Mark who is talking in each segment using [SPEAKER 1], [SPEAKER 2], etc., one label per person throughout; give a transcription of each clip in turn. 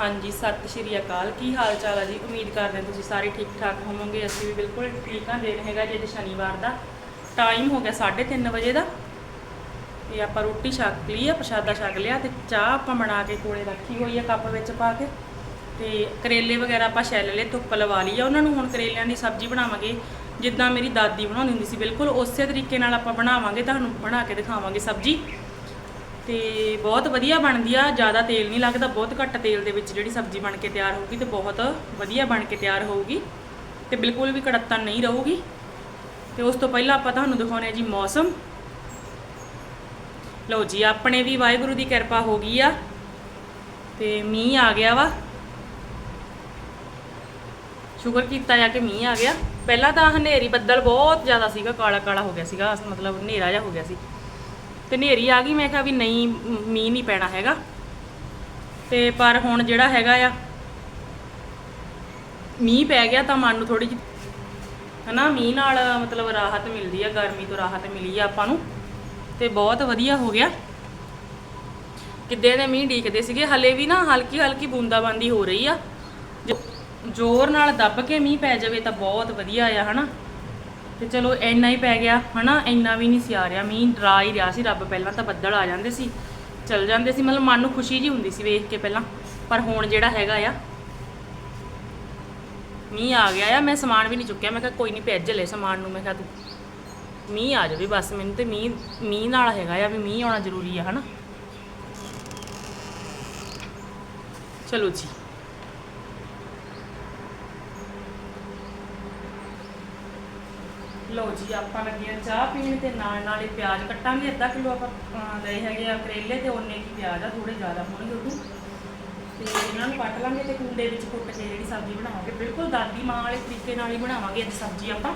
[SPEAKER 1] ਹਾਂਜੀ, ਸਤਿ ਸ਼੍ਰੀ ਅਕਾਲ। ਕੀ ਹਾਲ ਚਾਲ ਆ ਜੀ? ਉਮੀਦ ਕਰਦੇ ਹਾਂ ਤੁਸੀਂ ਸਾਰੇ ਠੀਕ ਠਾਕ ਹੋਵੋਗੇ। ਅਸੀਂ ਵੀ ਬਿਲਕੁਲ ਠੀਕ ਹਾਂ। ਦਿਨ ਹੈਗਾ ਜੇ ਸ਼ਨੀਵਾਰ ਦਾ। ਟਾਈਮ ਹੋ ਗਿਆ 3:30 ਵਜੇ ਦਾ। ਤੇ ਆਪਾਂ ਰੋਟੀ ਛਕ ਲਈ ਆ, ਪ੍ਰਸ਼ਾਦਾ ਛਕ ਲਿਆ ਤੇ ਚਾਹ ਆਪਾਂ ਬਣਾ ਕੇ ਕੋਲੇ ਰੱਖੀ ਹੋਈ ਆ ਕੱਪ ਵਿੱਚ ਪਾ ਕੇ। ਤੇ ਕਰੇਲੇ ਵਗੈਰਾ ਆਪਾਂ ਛਿੱਲ ਲਏ, ਧੁੱਪ ਲਵਾ ਲਈ ਆ। ਉਹਨਾਂ ਨੂੰ ਹੁਣ ਕਰੇਲਿਆਂ ਦੀ ਸਬਜ਼ੀ ਬਣਾਵਾਂਗੇ। ਜਿੱਦਾਂ ਮੇਰੀ ਦਾਦੀ ਬਣਾਉਂਦੀ ਹੁੰਦੀ ਸੀ, ਬਿਲਕੁਲ ਉਸੇ ਤਰੀਕੇ ਨਾਲ ਆਪਾਂ ਬਣਾਵਾਂਗੇ। ਤੁਹਾਨੂੰ ਬਣਾ ਕੇ ਦਿਖਾਵਾਂਗੇ ਸਬਜ਼ੀ। ਤੇ ਬਹੁਤ ਵਧੀਆ ਬਣਦੀ ਆ, ਜ਼ਿਆਦਾ ਤੇਲ ਨਹੀਂ ਲੱਗਦਾ, ਬਹੁਤ ਘੱਟ ਤੇਲ ਦੇ ਵਿੱਚ ਜਿਹੜੀ ਸਬਜ਼ੀ ਬਣ ਕੇ ਤਿਆਰ ਹੋਊਗੀ ਤੇ ਬਹੁਤ ਵਧੀਆ ਬਣ ਕੇ ਤਿਆਰ ਹੋਊਗੀ ਤੇ ਬਿਲਕੁਲ ਵੀ ਕੜੱਤਨ ਨਹੀਂ ਰਹੂਗੀ। ਤੇ ਉਸ ਤੋਂ ਪਹਿਲਾਂ ਆਪਾਂ ਤੁਹਾਨੂੰ ਦਿਖਾਉਣੇ ਆ ਜੀ ਮੌਸਮ। ਲਓ ਜੀ, ਆਪਣੇ ਵੀ ਵਾਹਿਗੁਰੂ ਦੀ ਕਿਰਪਾ ਹੋ ਗਈ ਆ ਤੇ ਮੀਂਹ ਆ ਗਿਆ ਵਾ। ਸ਼ੁਕਰ ਕੀਤਾ ਜਾ ਕੇ ਮੀਂਹ ਆ ਗਿਆ। ਪਹਿਲਾਂ ਤਾਂ ਹਨੇਰੀ ਬੱਦਲ ਬਹੁਤ ਜ਼ਿਆਦਾ ਸੀਗਾ ਕਾਲਾ ਕਾਲਾ ਹੋ ਗਿਆ ਸੀਗਾ, ਮਤਲਬ ਹਨੇਰਾ ਜਿਹਾ ਹੋ ਗਿਆ ਸੀ। ਤੇ ਹਨੇਰੀ ਆ ਗਈ, ਮੈਂ ਕਿਹਾ ਵੀ ਨਹੀਂ, ਮੀਂਹ ਨਹੀਂ ਪੈਣਾ ਹੈਗਾ। ਤੇ ਪਰ ਹੁਣ ਜਿਹੜਾ ਹੈਗਾ ਆ, ਮੀਂਹ ਪੈ ਗਿਆ ਤਾਂ ਮਨ ਨੂੰ ਥੋੜੀ ਜਿਹੀ, ਹਨਾ, ਮੀਂਹ ਨਾਲ ਮਤਲਬ ਰਾਹਤ ਮਿਲਦੀ ਆ, ਗਰਮੀ ਤੋਂ ਰਾਹਤ ਮਿਲੀ ਆ ਆਪਾਂ ਨੂੰ, ਤੇ ਬਹੁਤ ਵਧੀਆ ਹੋ ਗਿਆ। ਕਿੱਦੇ ਦੇ ਮੀਂਹ ਢੀਕਦੇ ਸੀਗੇ, ਹਲੇ ਵੀ ਨਾ ਹਲਕੀ ਹਲਕੀ ਬੂੰਦਾਬਾਂਦੀ ਹੋ ਰਹੀ ਆ। ਜ਼ੋਰ ਨਾਲ ਦੱਬ ਕੇ ਮੀਂਹ ਪੈ ਜਾਵੇ ਤਾਂ ਬਹੁਤ ਵਧੀਆ ਆ, ਹਨਾ। ਤੇ ਚਲੋ ਇੰਨਾ ਹੀ ਪੈ ਗਿਆ, ਹਨਾ? ਇੰਨਾ ਵੀ ਨਹੀਂ ਸੀ ਆ ਰਿਹਾ। ਮੀਂਹ ਡਰਾ ਹੀ ਰਿਹਾ ਸੀ, ਰੱਬ ਪਹਿਲਾਂ ਤਾਂ ਬੱਦਲ ਆ ਜਾਂਦੇ ਸੀ, ਚਲ ਜਾਂਦੇ ਸੀ। ਮਤਲਬ ਮਨ ਨੂੰ ਖੁਸ਼ੀ ਜੀ ਹੁੰਦੀ ਸੀ ਵੇਖ ਕੇ ਪਹਿਲਾਂ, ਪਰ ਹੁਣ ਜਿਹੜਾ ਹੈਗਾ ਆ, ਮੀਂਹ ਆ ਗਿਆ ਆ। ਮੈਂ ਸਮਾਨ ਵੀ ਨਹੀਂ ਚੁੱਕਿਆ। ਮੈਂ ਕਿਹਾ ਕੋਈ ਨਹੀਂ, ਭੇਜ ਲੈ ਸਮਾਨ ਨੂੰ। ਮੈਂ ਕਿਹਾ ਤੂੰ, ਮੀਂਹ ਆ ਜਾਵੇ ਬਸ। ਮੈਨੂੰ ਤੇ ਮੀਂਹ ਮੀਂਹ ਨਾਲ ਹੈਗਾ ਆ ਵੀ ਮੀਂਹ ਆਉਣਾ ਜ਼ਰੂਰੀ ਆ, ਹਨਾ? ਚਲੋ ਜੀ। ਲਓ ਜੀ ਆਪਾਂ ਲੱਗੇ ਆ ਚਾਹ ਪੀਣ ਤੇ ਨਾਲ ਨਾਲ ਹੀ ਪਿਆਜ਼ ਕੱਟਾਂਗੇ ਅੱਧਾ ਕਿਲੋ ਆਪਾਂ ਅਹ, ਲਏ ਹੈਗੇ ਆ ਕਰੇਲੇ ਤੇ ਉਹਨੇ ਕੀ ਪਿਆਜ਼ ਆ ਥੋੜੇ ਜ਼ਿਆਦਾ ਹੋਣਗੇ ਉਦੋਂ। ਤੇ ਇਹਨਾਂ ਨੂੰ ਕੱਟ ਲਾਂਗੇ ਤੇ ਕੁੰਡੇ ਵਿੱਚ ਕੁੱਟ ਕੇ ਜਿਹੜੀ ਸਬਜ਼ੀ ਬਣਾਵਾਂਗੇ। ਬਿਲਕੁਲ ਦਾਦੀ ਮਾਂ ਵਾਲੇ ਤਰੀਕੇ ਨਾਲ ਹੀ ਬਣਾਵਾਂਗੇ ਅੱਜ ਸਬਜ਼ੀ ਆਪਾਂ।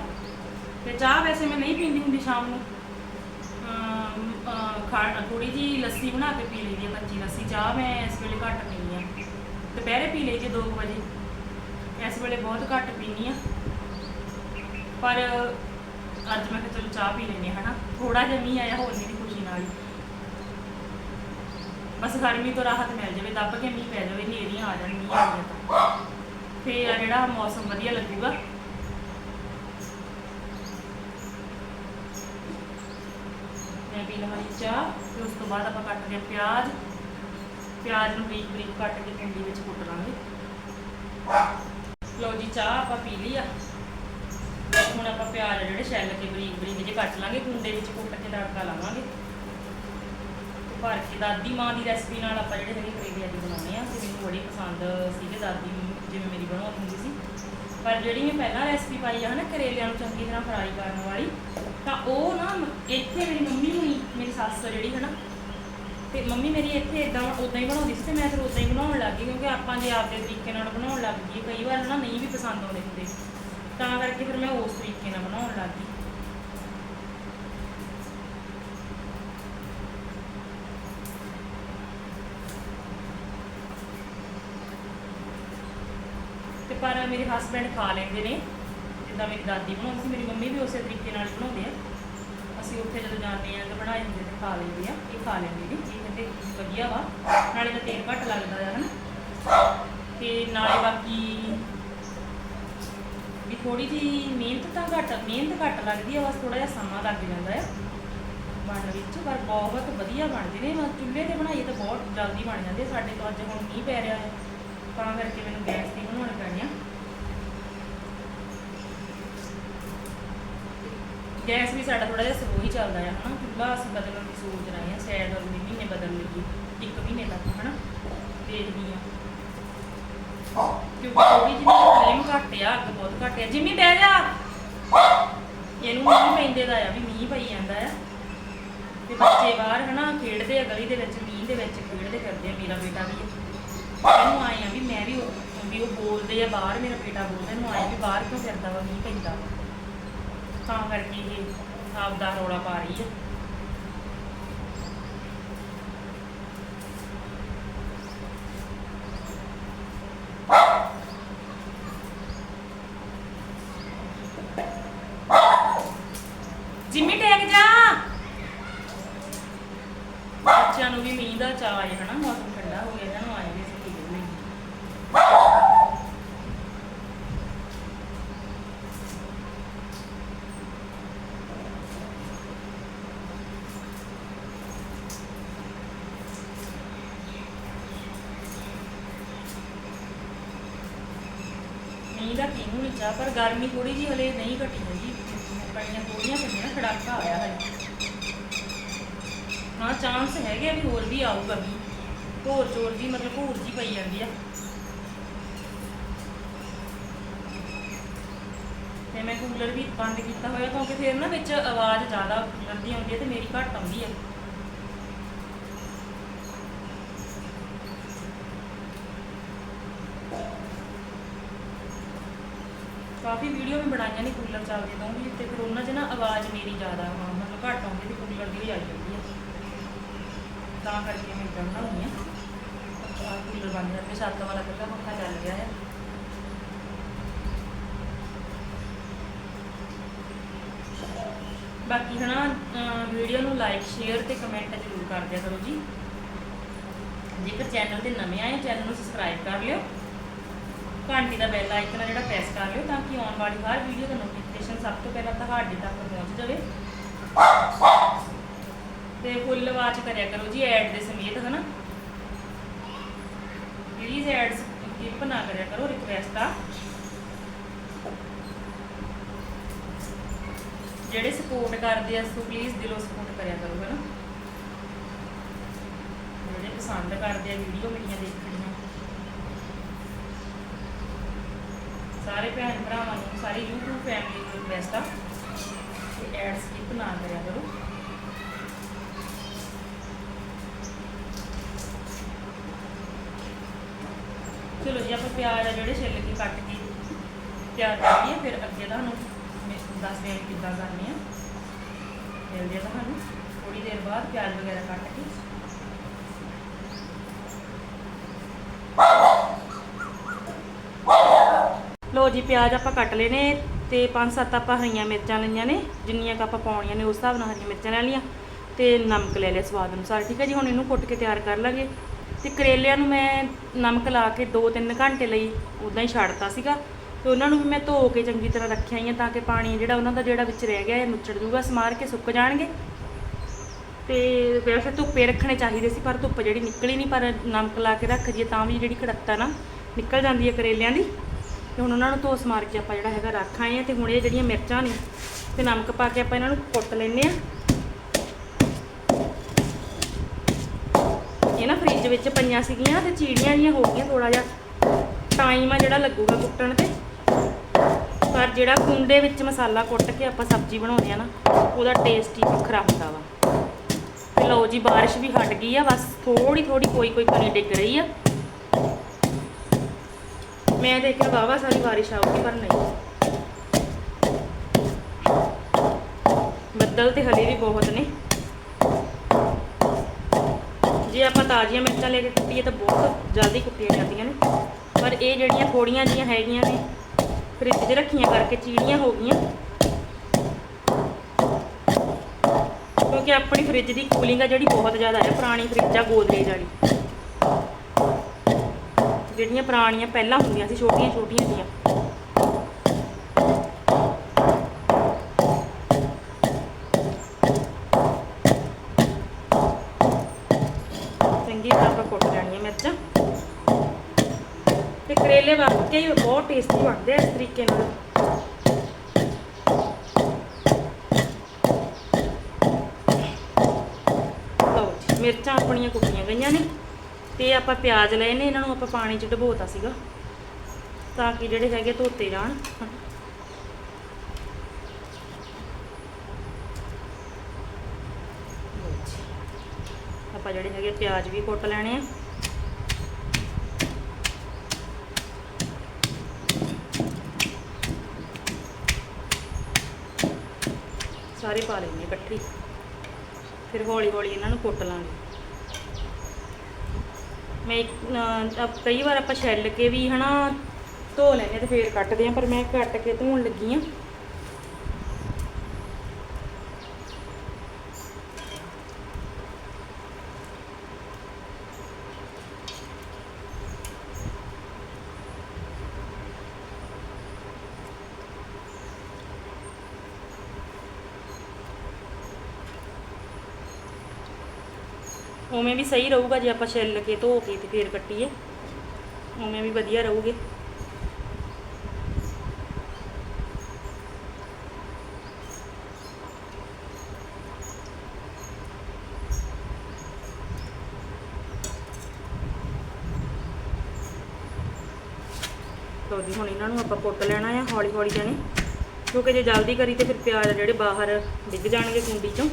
[SPEAKER 1] ਤੇ ਚਾਹ ਵੈਸੇ ਮੈਂ ਨਹੀਂ ਪੀਂਦੀ ਹੁੰਦੀ ਸ਼ਾਮ ਨੂੰ। ਅਮ, ਅਹ, ਖਾ ਥੋੜੀ ਜੀ ਲੱਸੀ ਬਣਾ ਕੇ ਪੀ ਲਈਦੀ ਹੈ ਕੱਚੀ ਲੱਸੀ। ਚਾਹ ਮੈਂ ਇਸ ਵੇਲੇ ਘੱਟ ਪੀਂਦੀ ਆ ਦੁਪਹਿਰੇ ਪੀ ਲਈ ਜੇ 2 ਵਜੇ। ਇਸ ਵੇਲੇ ਬਹੁਤ ਘੱਟ ਪੀਂਦੀ ਆ ਪਰ ਅੱਜ ਮੈਂ ਕਿਹਾ ਚਲੋ ਚਾਹ ਪੀ ਲੈਂਦੇ ਹਾਂ, ਹਨਾ? ਥੋੜਾ ਜਿਹਾ ਮੀਂਹ ਆਇਆ, ਹੋਰ ਨਹੀਂ ਦੀ ਖੁਸ਼ੀ ਨਾਲ ਹੀ। ਬਸ ਗਰਮੀ ਤੋਂ ਰਾਹਤ ਮਿਲ ਜਾਵੇ, ਦੱਬ ਕੇ ਮੀਂਹ ਪੈ ਜਾਵੇ, ਹਨੇਰੀਆਂ ਆ ਜਾਣ, ਮੀਂਹ ਆ ਜਾਵੇ ਫੇਰ ਆ ਜਿਹੜਾ ਮੌਸਮ ਵਧੀਆ ਲੱਗੂਗਾ। ਮੈਂ ਪੀ ਲਵਾਂਗੀ ਚਾਹ, ਤੇ ਉਸ ਤੋਂ ਬਾਅਦ ਆਪਾਂ ਕੱਟਦੇ ਹਾਂ ਪਿਆਜ਼। ਪਿਆਜ਼ ਨੂੰ ਬਰੀਕ ਬਰੀਕ ਕੱਟ ਕੇ ਕੁੰਡੀ ਵਿੱਚ ਕੁੱਟ ਲਾਂਗੇ। ਲਓ ਜੀ, ਚਾਹ ਆਪਾਂ ਪੀ ਲਈ ਆ। ਹੁਣ ਆਪਾਂ ਪਿਆਜ਼ ਆ ਜਿਹੜੇ ਛੈਲ ਕੇ ਬਰੀਕ ਬਰੀਕ ਜਿਹੇ ਕੱਟ ਲਾਂਗੇ ਕੁੰਡੇ ਵਿੱਚ ਕੁੱਟ ਕੇ ਤੜਕਾ ਲਾਵਾਂਗੇ। ਤੇ ਭਰ ਕੇ ਦਾਦੀ ਮਾਂ ਦੀ ਰੈਸਪੀ ਨਾਲ ਆਪਾਂ ਜਿਹੜੇ ਹੈਗੇ ਕਰੇਲੇ ਅੱਜ ਬਣਾਉਣੇ ਆ, ਤੇ ਮੈਨੂੰ ਬੜੀ ਪਸੰਦ ਸੀਗੇ ਦਾਦੀ ਜਿਵੇਂ ਮੇਰੀ ਬਣਾਉਂਦੀ ਹੁੰਦੀ ਸੀ। ਪਰ ਜਿਹੜੀ ਮੈਂ ਪਹਿਲਾਂ ਰੈਸਪੀ ਪਾਈ ਆ, ਹਨਾ, ਕਰੇਲਿਆਂ ਨੂੰ ਚੰਗੀ ਤਰ੍ਹਾਂ ਫਰਾਈ ਕਰਨ ਵਾਲੀ, ਤਾਂ ਉਹ ਨਾ ਇੱਥੇ ਮੇਰੀ ਮੰਮੀ ਹੋਈ ਮੇਰੀ ਸੱਸ ਜਿਹੜੀ, ਹਨਾ, ਤੇ ਮੰਮੀ ਮੇਰੀ ਇੱਥੇ ਇਦਾਂ ਉਦਾਂ ਹੀ ਬਣਾਉਂਦੀ ਸੀ, ਤੇ ਮੈਂ ਫਿਰ ਉਦਾਂ ਹੀ ਬਣਾਉਣ ਲੱਗ ਗਈ, ਕਿਉਂਕਿ ਆਪਾਂ ਜੇ ਆਪਦੇ ਤਰੀਕੇ ਨਾਲ ਬਣਾਉਣ ਲੱਗ ਗਈ ਕਈ ਵਾਰ ਨਾ ਨਹੀਂ ਵੀ ਪਸੰਦ ਆਉਂਦੇ ਹੁੰਦੇ। ਤਾਂ ਕਰਕੇ ਫਿਰ ਮੈਂ ਉਸ ਤਰੀਕੇ ਨਾਲ ਬਣਾਉਣ ਲੱਗ ਗਈ। ਤੇ ਪਰ ਮੇਰੇ ਹਸਬੰਡ ਖਾ ਲੈਂਦੇ ਨੇ। ਜਿੱਦਾਂ ਮੇਰੀ ਦਾਦੀ ਬਣਾਉਂਦੀ ਸੀ, ਮੇਰੀ ਮੰਮੀ ਵੀ ਉਸੇ ਤਰੀਕੇ ਨਾਲ ਬਣਾਉਂਦੇ ਆ। ਅਸੀਂ ਉੱਥੇ ਜਦੋਂ ਜਾਂਦੇ ਆ ਤਾਂ ਬਣਾਏ ਹੁੰਦੇ ਤੇ ਖਾ ਲੈਂਦੇ ਆ, ਇਹ ਖਾ ਲੈਂਦੇ ਨੇ। ਇਹ ਕਹਿੰਦੇ ਵਧੀਆ ਵਾ। ਨਾਲੇ ਤਾਂ ਤੇਲ ਘੱਟ ਲੱਗਦਾ ਹੈ ਹਨਾ। ਤੇ ਨਾਲੇ ਬਾਕੀ ਵੀ ਥੋੜੀ ਜੀ ਮਿਹਨਤ ਤਾਂ ਘੱਟ, ਮਿਹਨਤ ਘੱਟ ਲੱਗਦੀ ਆ, ਬਸ ਥੋੜਾ ਜਿਹਾ ਸਮਾਂ ਲੱਗ ਜਾਂਦਾ ਆ। ਬਣਨ ਵਿੱਚ, ਪਰ ਬਹੁਤ ਵਧੀਆ ਬਣਦੇ ਨੇ ਮੈਂ ਚੁੱਲ੍ਹੇ ਤੇ ਬਣਾਈਏ ਤਾਂ ਬਹੁਤ ਜਲਦੀ ਬਣ ਜਾਂਦੇ ਸਾਡੇ ਤੋਂ ਅੱਜ ਹੁਣ ਮੀਂਹ ਪੈ ਰਿਹਾ ਹੈ ਤਾਂ ਕਰਕੇ ਮੈਨੂੰ ਗੈਸ ਤੇ ਬਣਾਉਣੇ ਪੈਣੇ ਆ। ਗੈਸ ਵੀ ਸਾਡਾ ਥੋੜਾ ਜਿਹਾ ਸਲੋ ਹੀ ਚੱਲਦਾ ਆ, ਹਨਾ? ਚੁੱਲ੍ਹਾ ਅਸੀਂ ਬਦਲਣ ਦੀ ਸੋਚ ਰਹੇ ਆ, ਸ਼ਾਇਦ ਅਗਲੇ ਮਹੀਨੇ ਬਦਲ ਲਈਏ, ਇੱਕ ਮਹੀਨੇ ਤੱਕ, ਹਨਾ? ਦੇਖਦੀ ਆ। ਕਿਉਂਕਿ ਥੋੜੀ ਜਿਹੀ ਘੱਟ ਆ, ਅੱਗ ਬਹੁਤ ਘੱਟ ਆ। ਜਿੰਮੀ, ਬਹਿ ਜਾ। ਇਹਨੂੰ ਮੀਂਹ ਪੈਂਦੇ ਦਾ ਆ ਵੀ ਮੀਂਹ ਪਈ ਜਾਂਦਾ ਆ। ਤੇ ਬੱਚੇ ਬਾਹਰ ਹਨਾ ਖੇਡਦੇ ਆ, ਗਲੀ ਦੇ ਵਿੱਚ, ਮੀਂਹ ਦੇ ਵਿੱਚ ਖੇਡਦੇ ਕਰਦੇ ਆ ਮੇਰਾ ਬੇਟਾ ਵੀ। ਇਹਨੂੰ ਆਏ ਆ ਵੀ ਮੈਂ ਵੀ ਉਹ- ਵੀ ਉਹ ਬੋਲਦੇ ਆ ਬਾਹਰ, ਮੇਰਾ ਬੇਟਾ ਬੋਲਦਾ, ਇਹਨੂੰ ਆਏ ਵੀ ਬਾਹਰ ਕਿਉਂ ਫਿਰਦਾ ਵਾ, ਮੀਂਹ ਪੈਂਦਾ। ਵਾ ਤਾਂ ਕਰਕੇ ਇਹ ਆਪਦਾ ਰੌਲਾ ਪਾ ਰਹੀ ਆ ਜਿੰਮੀ ਟੇਕ ਜਾ ਬੱਚਿਆਂ ਨੂੰ ਵੀ ਮੀਂਹ ਦਾ ਚਾਅ ਹੈ ਹਨਾ ਮੌਸਮ ਠੰਡਾ ਹੋ ਗਿਆ ਇਹਨਾਂ ਨੂੰ ਆਏ ਵੀ ਸੀ ਖੇਡ ਲਈ ਨਹੀਂ ਦਾ ਕਿਨੂੰ ਪਰ ਗਰਮੀ ਥੋੜੀ ਜਿਹੀ ਹਲੇ ਨਹੀਂ ਘਟੀ ਹੈਗੀ। ਕਣੀਆਂ ਥੋੜੀਆਂ ਪਈਆਂ, ਖੜਾਕਾ ਆਇਆ ਹਲੇ ਹਾਂ ਚਾਂਸ ਹੈਗੇ ਵੀ ਹੋਰ ਵੀ ਆਊਗਾ ਵੀ। ਹੋਰ ਜ਼ੋਰ ਜੀ, ਮਤਲਬ ਹੋਰ ਜੀ ਪਈ ਜਾਂਦੀ ਆ। ਤੇ ਮੈਂ ਕੂਲਰ ਵੀ ਬੰਦ ਕੀਤਾ ਹੋਇਆ, ਕਿਉਂਕਿ ਫਿਰ ਨਾ ਵਿੱਚ ਆਵਾਜ਼ ਜ਼ਿਆਦਾ ਕੂਲਰ ਆਉਂਦੀ ਹੈ ਤੇ ਮੇਰੀ ਘੱਟ ਆਉਂਦੀ ਹੈ ਕਾਫੀ ਵੀਡੀਓ ਵੀ ਬਣਾਈਆਂ ਨੇ ਕੂਲਰ ਚੱਲਦੇ ਤੋਂ ਵੀ ਤੇ ਫਿਰ ਉਹਨਾਂ 'ਚ ਨਾ ਆਵਾਜ਼ ਮੇਰੀ ਜ਼ਿਆਦਾ ਹਾਂ, ਮਤਲਬ ਘੱਟ ਆਉਂਦੀ ਤੇ ਕੂਲਰ ਦੀ ਵੀ ਆਈ ਜਾਂਦੀ ਹੈ ਤਾਂ ਕਰਕੇ ਮੈਂ ਇੱਦਾਂ ਬਣਾਉਂਦੀ ਹਾਂ ਕੂਲਰ ਬੰਦ ਕਰਕੇ ਛੱਤ ਵਾਲਾ ਕੱਲਾ ਪੱਖਾ ਚੱਲ ਗਿਆ ਹੈ ਬਾਕੀ ਹਨਾ ਵੀਡੀਓ ਨੂੰ ਲਾਈਕ ਸ਼ੇਅਰ ਤੇ ਕਮੈਂਟ ਜ਼ਰੂਰ ਕਰ ਦਿਆ ਕਰੋ ਜੀ। ਜੇਕਰ ਚੈਨਲ ਤੇ ਨਵੇਂ ਆਏ ਚੈਨਲ ਨੂੰ ਸਬਸਕ੍ਰਾਈਬ ਕਰ ਲਿਓ। ਘੰਟੀ ਦਾ ਬੈਲ ਆਈਕਨ ਆ ਜਿਹੜਾ ਪ੍ਰੈਸ ਕਰ ਲਿਓ ਤਾਂ ਕਿ ਆਉਣ ਵਾਲੀ ਹਰ ਵੀਡੀਓ ਦਾ ਨੋਟੀਫਿਕੇਸ਼ਨ ਸਭ ਤੋਂ ਪਹਿਲਾਂ ਤੁਹਾਡੇ ਤੱਕ ਪਹੁੰਚ ਜਾਵੇ। ਤੇ ਫੁੱਲ ਵਾਚ ਕਰਿਆ ਕਰੋ ਜੀ ਐਡ ਦੇ ਸਮੇਤ, ਹਨਾ? ਪਲੀਜ਼ ਐਡਸ ਸਕਿਪ ਨਾ ਕਰਿਆ ਕਰੋ ਰਿਕਵੈਸਟ ਆ ਜਿਹੜੇ ਸਪੋਰਟ ਕਰਦੇ ਆ ਸੋ ਪਲੀਜ਼ ਦਿਲੋਂ ਸਪੋਰਟ ਕਰਿਆ ਕਰੋ, ਹਨਾ? ਜਿਹੜੇ ਪਸੰਦ ਕਰਦੇ ਆ ਵੀਡੀਓ ਮੇਰੀਆਂ ਦੇਖਣੀਆਂ ਸਾਰੇ ਭੈਣ ਭਰਾਵਾਂ ਨੂੰ, ਸਾਰੀ YouTube ਫੈਮਿਲੀ ਨੂੰ ਰਿਕਵੈਸਟ ਆ ਕਿ ਐਡ ਸਕਿਪ ਨਾ ਕਰਿਆ ਕਰੋ। ਚਲੋ ਜੀ, ਆਪਾਂ ਪਿਆਜ਼ ਆ ਜਿਹੜੇ ਛਿੱਲ ਕੇ ਕੱਟ ਕੇ ਤਿਆਰ ਕਰ ਲਈਏ ਫਿਰ ਅੱਗੇ ਤੁਹਾਨੂੰ ਮੈਂ ਦੱਸਦੇ ਹਾਂ ਕਿੱਦਾਂ ਕਰਨੀ ਆ। ਮਿਲਦੇ ਆ ਤੁਹਾਨੂੰ ਥੋੜੀ ਦੇਰ ਬਾਅਦ ਪਿਆਜ਼ ਵਗੈਰਾ ਕੱਟ ਕੇ। ਲੋ ਜੀ, ਪਿਆਜ਼ ਆਪਾਂ ਕੱਟ ਲਏ ਨੇ ਤੇ ਪੰਜ ਸੱਤ ਆਪਾਂ ਹਰੀਆਂ ਮਿਰਚਾਂ ਲਈਆਂ ਨੇ, ਜਿੰਨੀਆਂ ਕੁ ਆਪਾਂ ਪਾਉਣੀਆਂ ਨੇ ਉਸ ਹਿਸਾਬ ਨਾਲ ਹਰੀਆਂ ਮਿਰਚਾਂ ਲੈ ਲਈਆਂ ਤੇ ਨਮਕ ਲੈ ਲਿਆ ਸਵਾਦ ਅਨੁਸਾਰ, ਠੀਕ ਹੈ ਜੀ? ਹੁਣ ਇਹਨੂੰ ਕੁੱਟ ਕੇ ਤਿਆਰ ਕਰ ਲਾਂਗੇ। ਤੇ ਕਰੇਲਿਆਂ ਨੂੰ ਮੈਂ ਨਮਕ ਲਾ ਕੇ 2-3 ਘੰਟੇ ਲਈ ਉਦਾਂ ਹੀ ਛੱਡਤਾ ਸੀਗਾ ਤੇ ਉਹਨਾਂ ਨੂੰ ਵੀ ਮੈਂ ਧੋ ਕੇ ਚੰਗੀ ਤਰ੍ਹਾਂ ਰੱਖਿਆ ਹੀ ਆ ਤਾਂ ਕਿ ਪਾਣੀ ਜਿਹੜਾ ਉਹਨਾਂ ਦਾ ਜਿਹੜਾ ਵਿੱਚ ਰਹਿ ਗਿਆ ਇਹ ਨੁੱਚੜ ਜੂਗਾ, ਸਮਾਰ ਕੇ ਸੁੱਕ ਜਾਣਗੇ। ਤੇ ਵੈਸੇ ਧੁੱਪੇ ਰੱਖਣੇ ਚਾਹੀਦੇ ਸੀ, ਪਰ ਧੁੱਪ ਜਿਹੜੀ ਨਿਕਲੀ ਨਹੀਂ ਪਰ ਨਮਕ ਲਾ ਕੇ ਰੱਖ ਜੀਏ ਤਾਂ ਵੀ ਜਿਹੜੀ ਕੜੱਤਾ ਨਾ ਨਿਕਲ ਜਾਂਦੀ ਹੈ ਕਰੇਲਿਆਂ ਦੀ। ਤੇ ਹੁਣ ਉਹਨਾਂ ਨੂੰ ਧੋਸ ਮਾਰ ਕੇ ਆਪਾਂ ਜਿਹੜਾ ਹੈਗਾ ਰੱਖ ਆਏ ਆ ਤੇ ਹੁਣ ਇਹ ਜਿਹੜੀਆਂ ਮਿਰਚਾਂ ਨੇ ਤੇ ਨਮਕ ਪਾ ਕੇ ਆਪਾਂ ਇਹਨਾਂ ਨੂੰ ਕੁੱਟ ਲੈਨੇ ਆ। ਇਹ ਨਾ ਫ੍ਰਿਜ ਵਿੱਚ ਪਈਆਂ ਸੀਗੀਆਂ ਤੇ ਚੀੜੀਆਂ ਜੀਆਂ ਹੋ ਗਈਆਂ ਥੋੜਾ ਜਿਹਾ। ਟਾਈਮ ਆ ਜਿਹੜਾ ਲੱਗੂਗਾ ਕੁੱਟਣ ਤੇ। ਪਰ ਜਿਹੜਾ ਕੁੰਡੇ ਵਿੱਚ ਮਸਾਲਾ ਕੁੱਟ ਕੇ ਆਪਾਂ ਸਬਜ਼ੀ ਬਣਾਉਂਦੇ ਆ ਨਾ, ਉਹਦਾ ਟੇਸਟ ਹੀ ਵੱਖਰਾ ਹੁੰਦਾ ਵਾ। ਤੇ ਲਓ ਜੀ, ਬਾਰਿਸ਼ ਵੀ ਹਟ ਗਈ ਆ, ਬਸ ਥੋੜੀ ਥੋੜੀ ਕੋਈ ਕੋਈ ਕਣੀ ਡਿੱਗ ਰਹੀ ਆ। ਮੈਂ ਦੇਖਿਆ ਵਾਵਾ ਸਾਰੀ ਬਾਰਿਸ਼ ਆਊਗੀ ਪਰ ਨਹੀਂ। ਬੱਦਲ ਤੇ ਹਲੇ ਵੀ ਬਹੁਤ ਨੇ। ਜੇ ਆਪਾਂ ਤਾਜ਼ੀਆਂ ਮਿਰਚਾਂ ਲੈ ਕੇ ਕੁੱਟੀਏ ਤਾਂ ਬਹੁਤ ਜਲਦੀ ਕੁੱਟੀਆਂ ਜਾਂਦੀਆਂ ਨੇ। ਪਰ ਇਹ ਜਿਹੜੀਆਂ ਥੋੜੀਆਂ ਜੀਆਂ ਹੈਗੀਆਂ ਨੇ, ਫ੍ਰਿਜ 'ਚ ਰੱਖੀਆਂ ਕਰਕੇ ਚੀੜੀਆਂ ਹੋ ਗਈਆਂ। ਕਿਉਂਕਿ ਆਪਣੀ ਫ੍ਰਿਜ ਦੀ ਕੂਲਿੰਗ ਆ ਜਿਹੜੀ ਬਹੁਤ ਜ਼ਿਆਦਾ ਹੈ, ਪੁਰਾਣੀ ਫ੍ਰਿਜ ਆ ਗੋਦਰੇਜ ਵਾਲੀ। ਜਿਹੜੀਆਂ ਪੁਰਾਣੀਆਂ ਪਹਿਲਾਂ ਹੁੰਦੀਆਂ ਸੀ, ਛੋਟੀਆਂ ਛੋਟੀਆਂ ਜੀਆਂ ਚੰਗੀ ਤਰ੍ਹਾਂ ਆਪਾਂ ਕੁੱਟ ਲੈਣੀਆਂ ਮਿਰਚਾਂ। ਤੇ ਕਰੇਲੇ ਵਾਕਈ ਬਹੁਤ ਟੇਸਟੀ ਬਣਦੇ ਆ ਇਸ ਤਰੀਕੇ ਨਾਲ। ਮਿਰਚਾਂ ਆਪਣੀਆਂ ਕੁੱਟੀਆਂ ਗਈਆਂ ਨੇ। ਤੇ ਆਪਾਂ ਪਿਆਜ਼ ਲਏ ਨੇ, ਇਹਨਾਂ ਨੂੰ ਆਪਾਂ ਪਾਣੀ 'ਚ ਡਬੋਤਾ ਸੀਗਾ। ਤਾਂ ਕਿ ਜਿਹੜੇ ਹੈਗੇ ਧੋਤੇ ਜਾਣ। ਆਪਾਂ ਜਿਹੜੇ ਹੈਗੇ ਪਿਆਜ਼ ਵੀ ਕੁੱਟ ਲੈਣੇ ਆ। ਸਾਰੇ ਪਾ ਲੈਣੇ ਇਕੱਠੇ। ਫਿਰ ਹੌਲੀ ਹੌਲੀ ਇਹਨਾਂ ਨੂੰ ਕੁੱਟ ਲਾਂਗੇ। ਮੈਂ ਇੱਕ, ਅਹ, ਅਹ, ਕਈ ਵਾਰ ਆਪਾਂ ਛਿੱਲ ਕੇ ਵੀ ਹਨਾ ਧੋ ਲੈਂਦੇ ਤੇ ਫੇਰ ਕੱਟਦੇ ਆ ਪਰ ਮੈਂ ਕੱਟ ਕੇ ਧੋਣ ਲੱਗੀ ਆ ਉਵੇਂ ਵੀ ਸਹੀ ਰਹੂਗਾ ਜੇ ਆਪਾਂ ਛਿੱਲ ਕੇ ਧੋ ਕੇ ਤੇ ਫੇਰ ਕੱਟੀਏ। ਉਵੇਂ ਵੀ ਵਧੀਆ ਰਹੂਗੇ। ਲਓ ਹੁਣ ਇਹਨਾਂ ਨੂੰ ਆਪਾਂ ਕੁੱਟ ਲੈਣਾ ਆ ਹੌਲੀ ਹੌਲੀ ਜਾਨੀ ਕਿਉਂਕਿ ਜੇ ਜਲਦੀ ਕਰੀ ਤੇ ਫਿਰ ਪਿਆਜ਼ ਜਿਹੜੇ ਬਾਹਰ ਡਿੱਗ ਜਾਣਗੇ ਕੁੰਡੀ ਚੋਂ।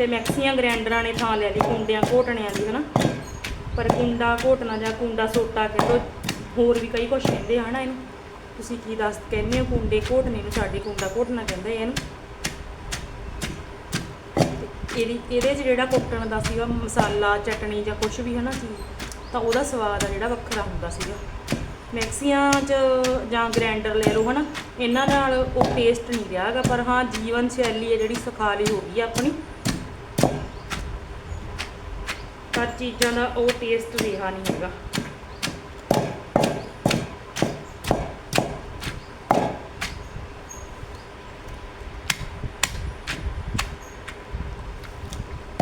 [SPEAKER 1] ਤੇ ਮੈਕਸੀਆਂ ਗ੍ਰੈਂਡਰਾਂ ਨੇ ਥਾਂ ਲੈ ਲਈ ਕੁੰਡਿਆਂ, ਘੋਟਣਿਆਂ ਦੀ, ਹਨਾ? ਪਰ ਕੁੰਡਾ, ਘੋਟਣਾ ਜਾਂ ਕੁੰਡਾ ਸੋਟਾ ਕਹਿੰਦੇ ਹੋਰ ਵੀ ਕਈ ਕੁਛ ਕਹਿੰਦੇ ਆ, ਹਨਾ ਇਹਨੂੰ? ਤੁਸੀਂ ਕੀ ਦੱਸ ਕਹਿੰਦੇ ਹੋ, ਕੁੰਡੇ ਘੋਟਣੇ ਨੂੰ? ਸਾਡੇ ਕੁੰਡਾ ਘੋਟਣਾ ਕਹਿੰਦੇ ਇਹਨੂੰ। ਇਹਦੀ, ਇਹਦੇ 'ਚ ਜਿਹੜਾ ਕੁੱਟਣ ਦਾ ਸੀਗਾ, ਮਸਾਲਾ, ਚਟਣੀ ਜਾਂ ਕੁਝ ਵੀ, ਹਨਾ, ਚੀਜ਼, ਤਾਂ ਉਹਦਾ ਸਵਾਦ ਆ, ਜਿਹੜਾ ਵੱਖਰਾ ਹੁੰਦਾ ਸੀਗਾ। ਮੈਕਸੀਆਂ 'ਚ ਜਾਂ ਗ੍ਰੈਂਡਰ ਲੈ ਲਓ, ਹਨਾ, ਇਹਨਾਂ ਨਾਲ ਉਹ ਟੇਸਟ ਨਹੀਂ ਰਿਹਾਗਾ ਪਰ ਹਾਂ, ਜੀਵਨ ਸ਼ੈਲੀ ਹੈ ਜਿਹੜੀ ਸੁਖਾਲੀ ਹੋ ਗਈ ਆ ਆਪਣੀ। ਪਰ ਚੀਜ਼ਾਂ ਦਾ ਉਹ ਟੇਸਟ ਰਿਹਾ ਨਹੀਂ ਹੈਗਾ।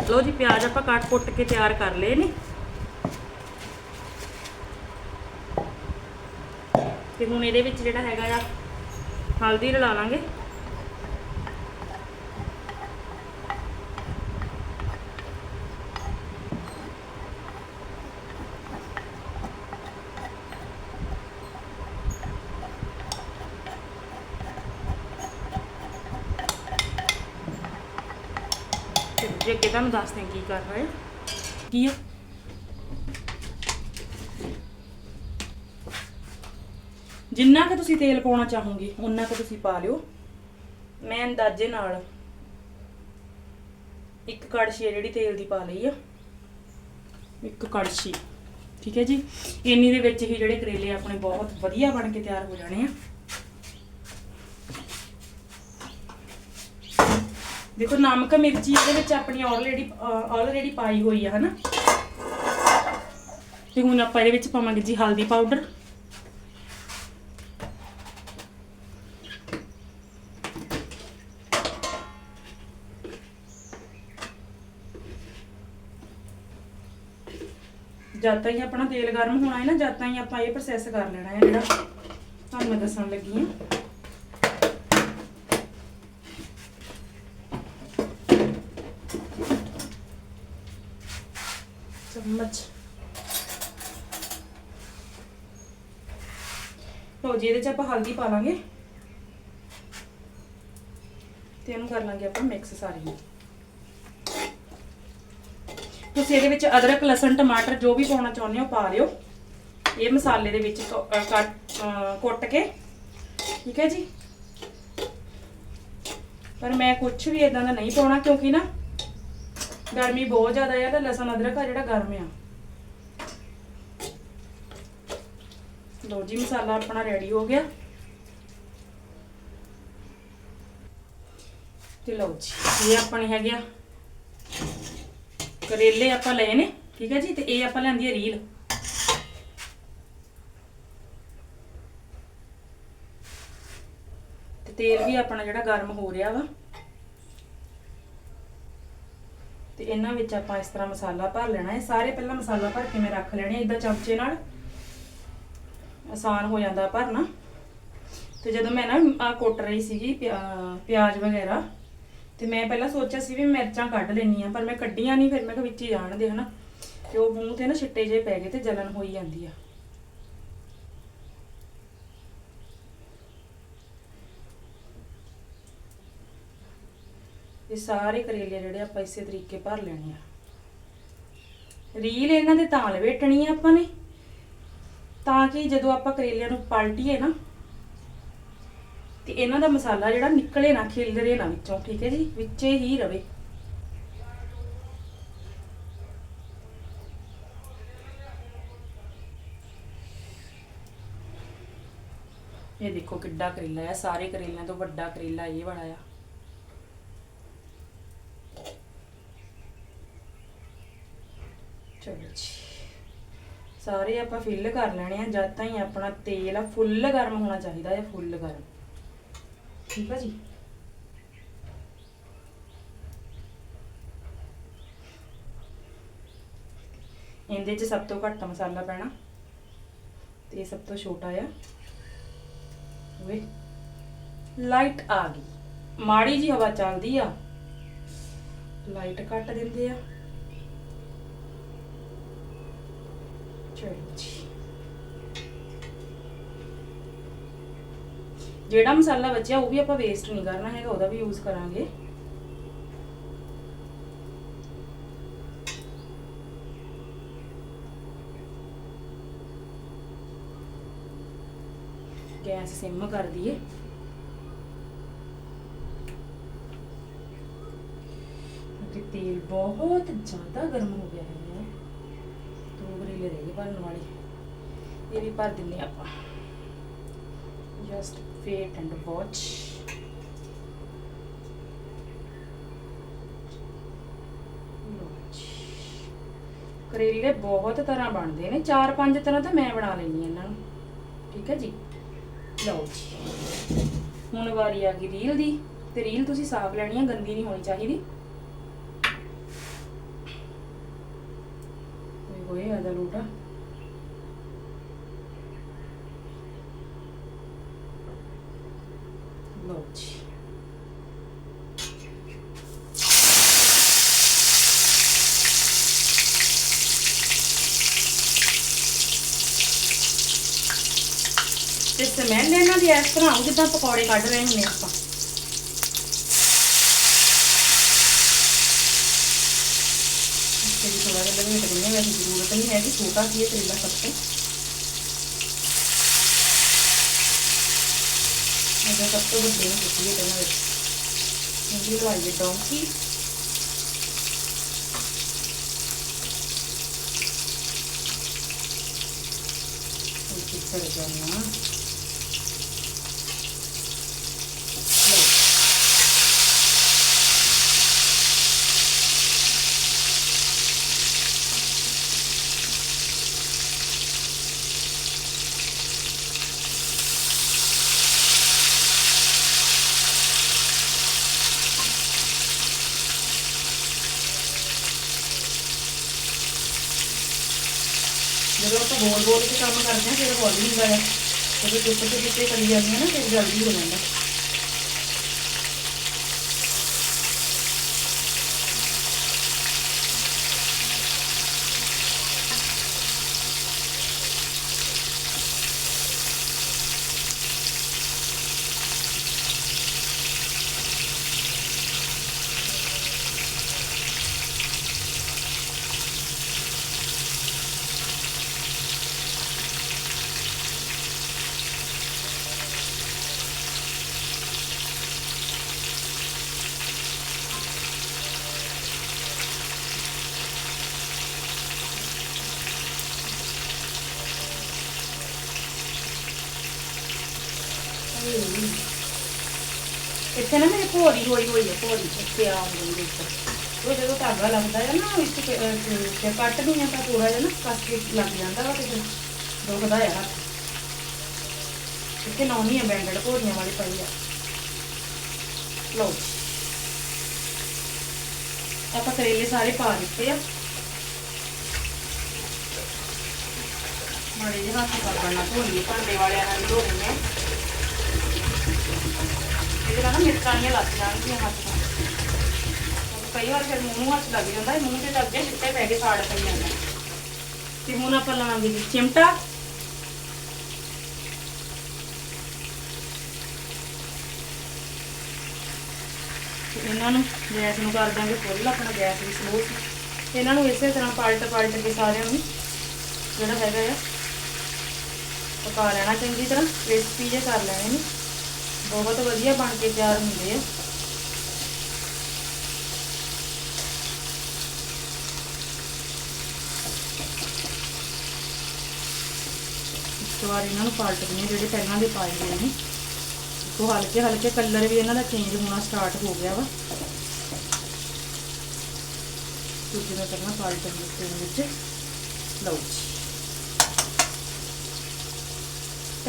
[SPEAKER 1] ਲੋ ਜੀ, ਪਿਆਜ਼ ਆਪਾਂ ਕੱਟ ਕੁੱਟ ਕੇ ਤਿਆਰ ਕਰ ਲਏ ਨੇ। ਤੇ ਹੁਣ ਇਹਦੇ ਵਿੱਚ ਜਿਹੜਾ ਹੈਗਾ ਆ, ਹਲਦੀ ਰਲਾ ਲਾਂਗੇ ਤੇ ਜੇ ਅੱਗੇ ਤੁਹਾਨੂੰ ਦੱਸਦੇ ਕੀ ਕਰ ਰਹੇ। ਕੀ ਆ? ਜਿੰਨਾ ਕਿ ਤੁਸੀਂ ਤੇਲ ਪਾਉਣਾ ਚਾਹੋਗੇ ਉਨਾ ਕੁ ਤੁਸੀਂ ਪਾ ਲਿਓ। ਮੈਂ ਅੰਦਾਜ਼ੇ ਨਾਲ ਇੱਕ ਕੜਛੀ ਹੈ ਜਿਹੜੀ ਤੇਲ ਦੀ ਪਾ ਲਈ ਆ। ਇੱਕ ਕੜਛੀ। ਠੀਕ ਹੈ ਜੀ? ਇੰਨੀ ਦੇ ਵਿੱਚ ਹੀ ਜਿਹੜੇ ਕਰੇਲੇ ਆਪਣੇ ਬਹੁਤ ਵਧੀਆ ਬਣ ਕੇ ਤਿਆਰ ਹੋ ਜਾਣੇ ਆ। ਦੇਖੋ ਨਮਕ ਮਿਰਚੀ ਇਹਦੇ ਵਿੱਚ ਆਪਣੀ ਆਲਰੇਡੀ ਆਲਰੇਡੀ ਪਾਈ ਹੋਈ ਆ, ਹਨਾ? ਤੇ ਹੁਣ ਆਪਾਂ ਇਹਦੇ ਵਿੱਚ ਪਾਵਾਂਗੇ ਜੀ ਹਲਦੀ ਪਾਊਡਰ ਜਦ ਤਾਈਂ ਆਪਣਾ ਤੇਲ ਗਰਮ ਹੋਣਾ ਹੈ ਨਾ ਜਦ ਤਾਈਂ ਆਪਾਂ ਇਹ ਪ੍ਰੋਸੈਸ ਕਰ ਲੈਣਾ ਹੈ ਜਿਹੜਾ ਤੁਹਾਨੂੰ ਮੈਂ ਦੱਸਣ ਲੱਗੀ ਹਾਂ ਚਮਚ ਲਓ ਚ ਆਪਾਂ ਹਲਦੀ ਪਾ ਲਾਂਗੇ। ਤੇ ਇਹਨੂੰ ਕਰ ਲਾਂਗੇ ਆਪਾਂ ਮਿਕਸ ਸਾਰੀ। ਨੂੰ ਤੁਸੀਂ ਇਹਦੇ ਵਿੱਚ ਅਦਰਕ ਲਸਣ ਟਮਾਟਰ ਜੋ ਵੀ ਪਾਉਣਾ ਚਾਹੁੰਦੇ ਹੋ ਪਾ ਲਿਓ। ਇਹ ਮਸਾਲੇ ਦੇ ਵਿੱਚ ਕੱਟ ਅ, ਕੁੱਟ ਕੇ। ਠੀਕ ਹੈ ਜੀ? ਪਰ ਮੈਂ ਕੁਝ ਵੀ ਇਦਾਂ ਦਾ ਨਹੀਂ ਪਾਉਣਾ ਕਿਉਂਕਿ ਨਾ ਗਰਮੀ ਬਹੁਤ ਜ਼ਿਆਦਾ ਹੈ ਤੇ ਲਸਣ ਅਦਰਕ ਆ ਜਿਹੜਾ ਗਰਮ ਆ। ਲੋ ਜੀ, ਮਸਾਲਾ ਆਪਣਾ ਰੈਡੀ ਹੋ ਗਿਆ। ਤੇ ਲਓ ਜੀ, ਇਹ ਆਪਣੇ ਹੈਗੇ ਆ। ਕਰੇਲੇ ਆਪਾਂ ਲਏ ਨੇ, ਠੀਕ ਹੈ ਜੀ, ਤੇ ਇਹ ਆਪਾਂ ਲੈਂਦੀ ਹੈ ਰੀਲ। ਤੇ ਤੇਲ ਵੀ ਆਪਣਾ ਜਿਹੜਾ ਗਰਮ ਹੋ ਰਿਹਾ ਵਾ। ਤੇ ਇਹਨਾਂ ਵਿੱਚ ਆਪਾਂ ਇਸ ਤਰ੍ਹਾਂ ਮਸਾਲਾ ਭਰ ਲੈਣਾ ਹੈ। ਸਾਰੇ ਪਹਿਲਾਂ ਮਸਾਲਾ ਭਰ ਕੇ ਮੈਂ ਰੱਖ ਲੈਣੇ ਇਦਾਂ ਚਮਚੇ ਨਾਲ। ਆਸਾਨ ਹੋ ਜਾਂਦਾ ਭਰਨਾ। ਤੇ ਜਦੋਂ ਮੈਂ ਨਾ, ਆ ਕੁੱਟ ਰਹੀ ਸੀਗੀ ਪਿਆ- ਪਿਆਜ਼ ਵਗੈਰਾ, ਤੇ ਮੈਂ ਪਹਿਲਾਂ ਸੋਚਿਆ ਸੀ ਵੀ ਮਿਰਚਾਂ ਕੱਢ ਲੈਣੀ ਆ ਪਰ ਮੈਂ ਕੱਢੀਆਂ ਨਹੀਂ ਫਿਰ ਮੈਂ ਕਿਹਾ ਵਿੱਚ ਹੀ ਜਾਣ ਦੇ ਹਨਾ। ਤੇ ਉਹ ਮੂੰਹ ਤੇ ਨਾ ਛਿੱਟੇ ਜੇ ਪੈ ਗਏ ਤੇ ਜਲਨ ਹੋਈ ਜਾਂਦੀ ਆ। ਇਹ ਸਾਰੇ ਕਰੇਲੇ ਜਿਹੜੇ ਆਪਾਂ ਇਸੇ ਤਰੀਕੇ ਭਰ ਲੈਣੇ ਆ। ਰੀਲ ਇਹਨਾਂ ਦੇ ਤਾਂ ਲਵੇਟਣੀ ਆ ਆਪਾਂ ਨੇ। ਤਾਂ ਕਿ ਜਦੋਂ ਆਪਾਂ ਕਰੇਲਿਆਂ ਨੂੰ ਪਲਟੀਏ ਨਾ, ਤੇ ਇਹਨਾਂ ਦਾ ਮਸਾਲਾ ਜਿਹੜਾ ਨਿਕਲੇ ਨਾ, ਖਿਲਰੇ ਨਾ ਵਿੱਚੋਂ, ਠੀਕ ਹੈ ਜੀ? ਵਿੱਚੇ ਹੀ ਰਵੇ। ਇਹ ਦੇਖੋ ਕਿੱਡਾ ਕਰੇਲਾ ਹੈ ਸਾਰੇ ਕਰੇਲਿਆਂ ਤੋਂ ਵੱਡਾ ਕਰੇਲਾ ਇਹ ਵਾਲਾ ਆ। ਚਲੋ ਜੀ। ਸਾਰੇ ਆਪਾਂ ਫਿਲ ਕਰ ਲੈਣੇ ਆ ਜਦ ਤਾਈਂ ਆਪਣਾ ਤੇਲ ਆ ਫੁੱਲ ਗਰਮ ਹੋਣਾ ਚਾਹੀਦਾ ਹੈ ਫੁੱਲ ਗਰਮ। ਠੀਕ ਆ ਜੀ? ਇਹਦੇ 'ਚ ਸਭ ਤੋਂ ਘੱਟ ਮਸਾਲਾ ਪੈਣਾ। ਤੇ ਸਭ ਤੋਂ ਛੋਟਾ ਆ। ਵੇ ਲਾਈਟ ਆ ਗਈ। ਮਾੜੀ ਜੀ ਹਵਾ ਚੱਲਦੀ ਆ। ਲਾਈਟ ਕੱਟ ਦਿੰਦੇ ਆ। ਚਲੋ ਜਿਹੜਾ ਮਸਾਲਾ ਬਚਿਆ ਉਹ ਵੀ ਆਪਾਂ ਵੇਸਟ ਨਹੀਂ ਕਰਨਾ ਹੈਗਾ, ਉਹਦਾ ਵੀ ਯੂਜ਼ ਕਰਾਂਗੇ। ਗੈਸ ਸਿਮ ਕਰ ਦਈਏ ਕਿਉਂਕਿ ਤੇਲ ਬਹੁਤ ਜ਼ਿਆਦਾ ਗਰਮ ਹੋ ਗਿਆ ਹੈ। ਗਰੇਲੇ ਰਹਿ ਇਹ ਵੀ ਭਰ ਦਿੰਨੇ ਆਪਾਂ। ਜਸਟ ਵੇਟ ਐਂਡ ਵਾਚ ਕਰੇਲੇ ਬਹੁਤ ਤਰ੍ਹਾਂ ਬਣਦੇ ਨੇ। ਚਾਰ ਪੰਜ ਤਰ੍ਹਾਂ ਤਾਂ ਮੈਂ ਬਣਾ ਲੈਣੀ ਇਹਨਾਂ ਨੂੰ। ਠੀਕ ਹੈ ਜੀ? ਲਓ ਜੀ। ਹੁਣ ਵਾਰੀ ਆ ਗਈ ਰੀਲ ਦੀ। ਤੇ ਰੀਲ ਤੁਸੀਂ ਸਾਫ਼ ਲੈਣੀ ਹੈ ਗੰਦੀ ਨਹੀਂ ਹੋਣੀ ਚਾਹੀਦੀ। ਹੋਏ ਆਦਾ ਲੋਟਾ ਲਓ ਜੀ ਤੇ ਸਮੈਲ ਇਹਨਾਂ ਜਿੱਦਾਂ ਪਕੌੜੇ ਕੱਢ ਰਹੇ ਹੁੰਦੇ ਆਪਾਂ। ਤੇ ਥੋੜਾ ਜਿਹਾ ਲਵੇਟ ਦਿੰਦੇ ਵੈਸੇ ਜ਼ਰੂਰਤ ਨਹੀਂ ਹੈ ਕਿ ਛੋਟਾ ਕੀ ਹੈ ਕਰੇਲਾ ਸਭ ਤੋਂ। ਇਹਦਾ ਸਭ ਤੋਂ ਵੱਡੇ ਨੂੰ ਦਿੱਤੀ ਹੈ ਵਿੱਚ ਇਹਦੀ ਲਵਾਈਏ ਡੌਂਕੀ। ਇਹ ਜਾਣਾ? ਜਦੋਂ ਆਪਾਂ ਬੋਲ ਬੋਲ ਕੇ ਕੰਮ ਕਰਦੇ ਹਾਂ, ਫਿਰ ਹੌਲੀ ਹੁੰਦਾ ਹੈ ਜਦੋਂ ਚੁੱਪ ਤੇ ਕਿਤੇ ਕਰੀ ਜਾਂਦੀ ਹੈ ਨਾ, ਫਿਰ ਜਲਦੀ ਹੋ ਜਾਂਦਾ। ਇੱਥੇ ਨਾ ਮੇਰੇ ਭੋਰੀ ਹੋਈ ਹੋਈ ਹੈ ਭੋਰੀ ਇੱਥੇ ਆ ਹੁੰਦੀ ਦੇ ਉਹ ਜਦੋਂ ਧਾਗਾ ਲੱਗਦਾ ਹੈ ਨਾ, ਵਿੱਚ ਤੇ ਕੱਟਦੀ ਆ ਤਾਂ ਥੋੜਾ ਜਿਹਾ ਨਾ ਕੱਸ ਕੇ ਲੱਗ ਜਾਂਦਾ ਵਾ ਤੇ ਫਿਰ ਦੁਖਦਾ ਹੈ ਹੱਥ। ਇੱਥੇ ਨੌਨੀ ਹੈ ਬੈਂਡਡ ਭੋਰੀਆਂ ਵਾਲੀ ਪਈ ਆ। ਲਓ ਆਪਾਂ ਕਰੇਲੇ ਸਾਰੇ ਪਾ ਦਿੱਤੇ ਆ। ਮਾੜੇ ਜਿਹੇ ਹੱਥ ਕਰ ਨਾ ਧੋਈਏ, ਭਾਂਡੇ ਵਾਲਿਆਂ ਨਾਲ ਧੋ ਆ। ਇਹਦੇ ਲੱਗ ਜਾਣਗੀਆਂ ਹੱਥ ਤੋਂ ਕਈ ਵਾਰ ਫਿਰ ਮੂੰਹ ਨੂੰ ਹੱਥ ਲੱਗ ਜਾਂਦਾ ਹੈ ਮੂੰਹ ਤੇ ਲੱਗ ਛਿੱਟੇ ਪੈ ਕੇ ਸਾੜ ਪਈ ਜਾਂਦਾ। ਤੇ ਹੁਣ ਆਪਾਂ ਲਾਵਾਂਗੇ ਜੀ ਚਿਮਟਾ। ਇਹਨਾਂ ਨੂੰ ਗੈਸ ਨੂੰ ਕਰ ਦਾਂਗੇ ਫੁੱਲ, ਆਪਣਾ ਗੈਸ ਵੀ ਸਲੋ ਇਹਨਾਂ ਨੂੰ ਇਸੇ ਤਰ੍ਹਾਂ ਪਲਟ ਪਲਟ ਕੇ ਸਾਰਿਆਂ ਨੂੰ ਜਿਹੜਾ ਹੈਗਾ ਆ, ਪਕਾ ਲੈਣਾ ਚੰਗੀ ਤਰ੍ਹਾਂ ਕ੍ਰਿਸਪੀ ਜੇ ਕਰ ਲੈਣੇ। ਨੇ ਬਹੁਤ ਵਧੀਆ ਬਣ ਕੇ ਤਿਆਰ ਹੁੰਦੇ ਆ। ਇੱਕ ਵਾਰ ਇਹਨਾਂ ਨੂੰ ਪਲਟ ਦਿੰਦੇ ਜਿਹੜੇ ਪਹਿਲਾਂ ਦੇ ਪਾਏ ਹੋਏ ਨੇ। ਉਹ ਹਲਕੇ ਹਲਕੇ ਕਲਰ ਵੀ ਇਹਨਾਂ ਦਾ ਚੇਂਜ ਹੋਣਾ ਸਟਾਰਟ ਹੋ ਗਿਆ ਵਾ। ਦੂਜੇ ਦਾ ਪਹਿਲਾਂ ਪਲਟ ਦਿੱਤੇ ਵਿੱਚ। ਲਓ ਜੀ।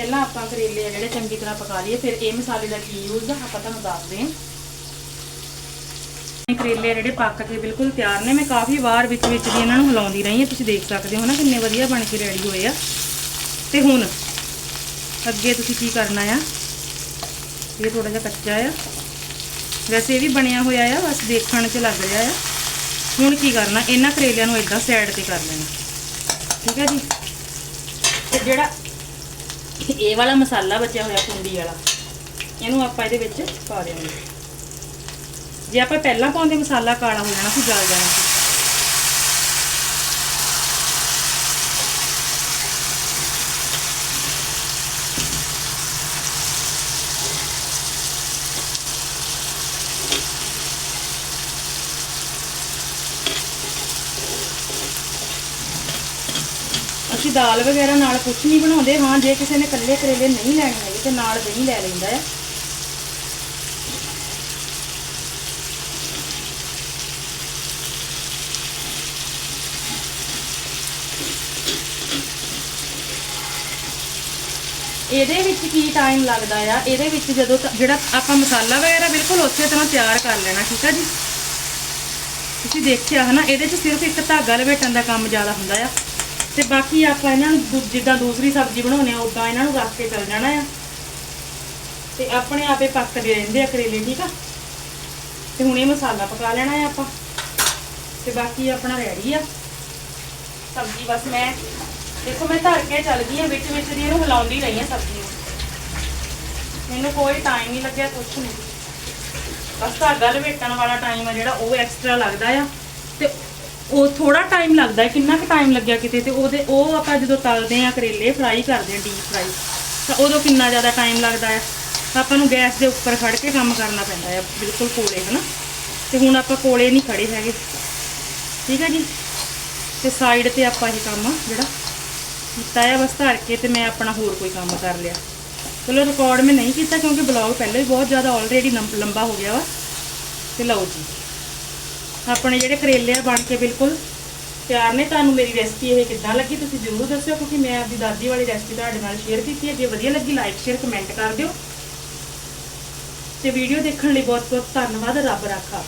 [SPEAKER 1] ਪਹਿਲਾਂ ਆਪਾਂ ਕਰੇਲੇ ਆ ਜਿਹੜੇ ਚੰਗੀ ਤਰ੍ਹਾਂ ਪਕਾ ਲਈਏ, ਫਿਰ ਇਹ ਮਸਾਲੇ ਦਾ ਕੀ ਯੂਜ਼ ਆ, ਆਪਾਂ ਤੁਹਾਨੂੰ ਦੱਸਦੇ ਹਾਂ ਕਰੇਲੇ ਜਿਹੜੇ ਪੱਕ ਕੇ ਬਿਲਕੁਲ ਤਿਆਰ ਨੇ, ਮੈਂ ਕਾਫੀ ਵਾਰ ਵਿੱਚ ਵਿੱਚ ਦੀ ਇਹਨਾਂ ਨੂੰ ਹਿਲਾਉਂਦੀ ਰਹੀ ਹਾਂ, ਤੁਸੀਂ ਦੇਖ ਸਕਦੇ ਹੋ ਨਾ ਕਿੰਨੇ ਵਧੀਆ ਬਣ ਕੇ ਰੈਡੀ ਹੋਏ ਆ। ਤੇ ਹੁਣ ਅੱਗੇ ਤੁਸੀਂ ਕੀ ਕਰਨਾ ਆ? ਇਹ ਥੋੜਾ ਜਿਹਾ ਕੱਚਾ ਆ। ਵੈਸੇ ਇਹ ਵੀ ਬਣਿਆ ਹੋਇਆ ਆ, ਬਸ ਦੇਖਣ 'ਚ ਲੱਗ ਰਿਹਾ ਆ। ਹੁਣ ਕੀ ਕਰਨਾ, ਇਹਨਾਂ ਕਰੇਲਿਆਂ ਨੂੰ ਇਦਾਂ ਸਾਈਡ ਤੇ ਕਰ ਲੈਣਾ। ਠੀਕ ਹੈ ਜੀ? ਤੇ ਜਿਹੜਾ ਇਹ ਵਾਲਾ ਮਸਾਲਾ ਬਚਿਆ ਹੋਇਆ ਕੁੰਡੀ ਵਾਲਾ। ਇਹਨੂੰ ਆਪਾਂ ਇਹਦੇ ਵਿੱਚ ਪਾ ਦੇਵਾਂਗੇ। ਜੇ ਆਪਾਂ ਪਹਿਲਾਂ ਪਾਉਂਦੇ ਮਸਾਲਾ ਕਾਲਾ ਹੋ ਜਾਣਾ ਸੀ ਜਲ ਜਾਣਾ। ਸੀ ਅਸੀਂ ਦਾਲ ਵਗੈਰਾ ਨਾਲ ਕੁਝ ਨਹੀਂ ਬਣਾਉਂਦੇ, ਹਾਂ, ਜੇ ਕਿਸੇ ਨੇ ਇਕੱਲੇ ਕਰੇਲੇ ਨਹੀਂ ਲੈਣੇ ਹੈਗੇ ਤੇ ਨਾਲ ਦਹੀਂ ਲੈ ਲੈਂਦਾ ਹੈ। ਇਹਦੇ ਵਿੱਚ ਕੀ ਟਾਈਮ ਲੱਗਦਾ ਆ? ਇਹਦੇ ਵਿੱਚ ਜਦੋਂ ਜਿਹੜਾ ਆਪਾਂ ਮਸਾਲਾ ਵਗੈਰਾ ਬਿਲਕੁਲ ਉਸੇ ਤਰ੍ਹਾਂ ਤਿਆਰ ਕਰ ਲੈਣਾ, ਠੀਕ ਆ ਜੀ? ਤੁਸੀਂ ਦੇਖਿਆ ਹਨਾ, ਇਹਦੇ 'ਚ ਸਿਰਫ ਇੱਕ ਧਾਗਾ ਲਪੇਟਣ ਦਾ ਕੰਮ ਜ਼ਿਆਦਾ ਹੁੰਦਾ ਆ। ਤੇ ਬਾਕੀ ਆਪਾਂ ਇਹਨਾਂ ਨੂੰ ਦੂ- ਜਿੱਦਾਂ ਦੂਸਰੀ ਸਬਜ਼ੀ ਬਣਾਉਂਦੇ ਆ ਉਦਾਂ ਇਹਨਾਂ ਨੂੰ ਰੱਖ ਕੇ ਚੱਲ ਜਾਣਾ ਆ। ਤੇ ਆਪਣੇ ਆਪੇ ਪੱਕਦੇ ਰਹਿੰਦੇ ਆ ਕਰੇਲੇ, ਠੀਕ ਆ? ਤੇ ਹੁਣ ਇਹ ਮਸਾਲਾ ਪਕਾ ਲੈਣਾ ਆ ਆਪਾਂ। ਤੇ ਬਾਕੀ ਆਪਣਾ ਰੈਡੀ ਆ। ਸਬਜ਼ੀ ਬਸ ਮੈਂ ਦੇਖੋ ਮੈਂ ਧਰ ਕੇ ਚੱਲ ਗਈ ਆ, ਵਿੱਚ ਵਿੱਚ ਦੀ ਇਹਨੂੰ ਹਿਲਾਉਂਦੀ ਰਹੀ ਆ ਸਬਜ਼ੀ ਨੂੰ। ਮੈਨੂੰ ਕੋਈ ਟਾਈਮ ਨਹੀਂ ਲੱਗਿਆ ਕੁਛ ਨਹੀਂ ਬਸ ਧਾਗਾ ਲਪੇਟਣ ਵਾਲਾ ਟਾਈਮ ਆ ਜਿਹੜਾ, ਉਹ ਐਕਸਟਰਾ ਲੱਗਦਾ ਆ। ਤੇ ਉਹ ਥੋੜਾ ਟਾਈਮ ਲੱਗਦਾ ਹੈ, ਕਿੰਨਾ ਕੁ ਟਾਈਮ ਲੱਗਿਆ ਕਿਤੇ ਤੇ ਉਹਦੇ, ਉਹ ਆਪਾਂ ਜਦੋਂ ਤਲਦੇ ਆ ਕਰੇਲੇ ਫਰਾਈ ਕਰਦੇ ਆ ਡੀਪ ਫਰਾਈ ਤਾਂ ਉਦੋਂ ਕਿੰਨਾ ਜ਼ਿਆਦਾ ਟਾਈਮ ਲੱਗਦਾ ਹੈ? ਤਾਂ ਆਪਾਂ ਨੂੰ ਗੈਸ ਦੇ ਉੱਪਰ ਖੜ ਕੇ ਕੰਮ ਕਰਨਾ ਪੈਂਦਾ ਹੈ, ਬਿਲਕੁਲ ਕੋਲੇ ਹਨਾ ਤੇ ਹੁਣ ਆਪਾਂ ਕੋਲੇ ਨਹੀਂ ਖੜੇ ਹੈਗੇ। ਠੀਕ ਹੈ ਜੀ? ਤੇ ਸਾਈਡ ਤੇ ਆਪਾਂ ਇਹ ਕੰਮ ਜਿਹੜਾ ਕੀਤਾ ਹੈ, ਬਸ ਧਰ ਕੇ ਤੇ ਮੈਂ ਆਪਣਾ ਹੋਰ ਕੋਈ ਕੰਮ ਕਰ ਲਿਆ। ਚਲੋ ਰਿਕਾਰਡ ਮੈਂ ਨਹੀਂ ਕੀਤਾ ਕਿਉਂਕਿ ਬਲੌਗ ਪਹਿਲਾਂ ਹੀ ਬਹੁਤ ਜ਼ਿਆਦਾ ਆਲਰੇਡੀ ਲੰਬਾ ਹੋ ਗਿਆ ਵਾ। ਤੇ ਲਓ ਜੀ। ਆਪਣੇ ਜਿਹੜੇ ਕਰੇਲੇ ਆ ਬਣ ਕੇ ਬਿਲਕੁਲ ਤਿਆਰ ਨੇ। ਤੁਹਾਨੂੰ ਮੇਰੀ ਰੈਸਪੀ ਇਹ ਕਿੱਦਾਂ ਲੱਗੀ ਤੁਸੀਂ ਜ਼ਰੂਰ ਦੱਸਿਓ, ਕਿਉਂਕਿ ਮੈਂ ਆਪਦੀ ਦਾਦੀ ਵਾਲੀ ਰੈਸਪੀ ਤੁਹਾਡੇ ਨਾਲ ਸ਼ੇਅਰ ਕੀਤੀ ਹੈ। ਜੇ ਵਧੀਆ ਲੱਗੀ ਲਾਈਕ ਸ਼ੇਅਰ ਕਮੈਂਟ ਕਰ ਦਿਓ। ਤੇ ਵੀਡੀਓ ਦੇਖਣ ਲਈ ਬਹੁਤ ਬਹੁਤ ਧੰਨਵਾਦ, ਰੱਬ ਰਾਖਾ।